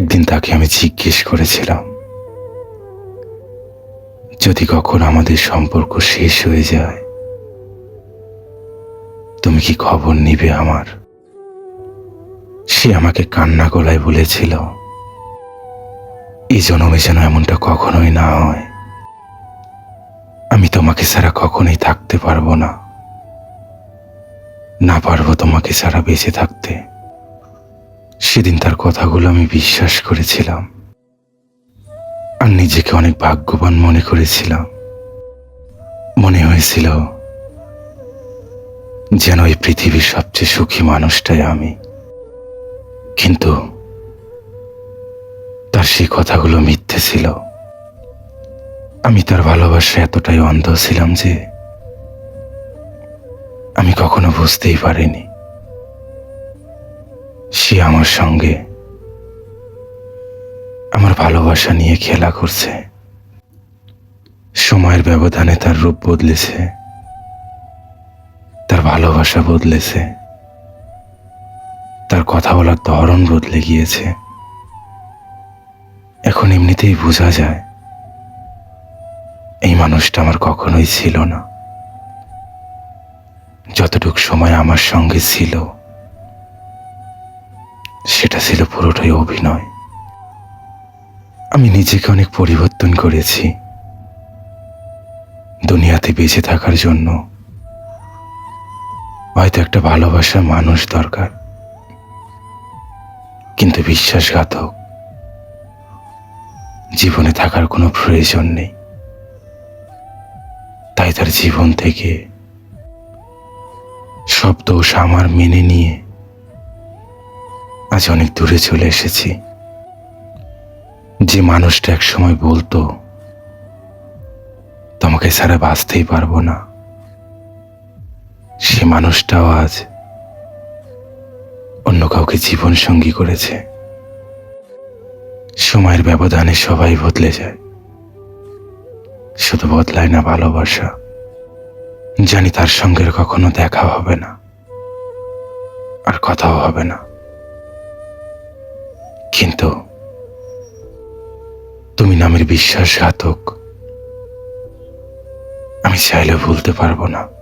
একদিন তাকে আমি জিজ্ঞেস করেছিলাম, যদি কখন আমাদের সম্পর্ক শেষ হয়ে যায়, তুমি কি খবর নিবে আমার? সে আমাকে কান্না গলায় বলেছিল এই জন্মে যেন এমনটা কখনোই না হয়। আমি তোমাকে ছাড়া কখনোই থাকতে পারব না। না পারব তোমাকে ছাড়া বেঁচে থাকতে। সেদিন তার কথাগুলো আমি বিশ্বাস করেছিলাম। আর নিজেকে অনেক ভাগ্যবান মনে করেছিলাম। মনে হয়েছিল যেন এই পৃথিবীর সবচেয়ে সুখী মানুষটাই আমি। কিন্তু তার সেই কথাগুলো মিথ্যে ছিল। আমি তার ভালোবাসা এতটাই অন্ধ ছিলাম যে আমি কখনো বুঝতেই পারিনি। সে আমার সঙ্গে আমার ভালোবাসা নিয়ে খেলা করছে। সময়ের ব্যবধানে তার রূপ বদলেছে। তার ভালোবাসা বদলেছে। তার কথা বলার ধরন বদলে গিয়েছে। এখন এমনিতেই বোঝা যায়, এই মানুষটা আমার কখনোই ছিল না। যতটুক সময় আমার সঙ্গে ছিল ছিল পুরোটাই অভিনয়। আমি নিজেকে অনেক পরিবর্তন করেছি। দুনিয়াতে বেঁচে থাকার জন্য হয়তো একটা ভালোবাসার মানুষ দরকার। কিন্তু বিশ্বাসঘাতক। জীবনে থাকার কোনো প্রয়োজন নেই। তাই তার জীবন থেকে সব দোষ আমার মেনে নিয়ে আজ অনেক দূরে চলে এসেছি। যে মানুষটা এক সময় বলতো, তোমাকে ছাড়া বাঁচতেই পারব না। সে মানুষটাও আজ অন্য কাউকে জীবন সঙ্গী করেছে। সময়ের ব্যবধানে সবাই বদলে যায়। শুধু বদলায় না ভালোবাসা। জানি তার সঙ্গে কখনো দেখা হবে না। আর কথাও হবে না। কিন্তু তুমি নামের বিশ্বাসঘাতক। আমি চাইলে ভুলতে পারব না।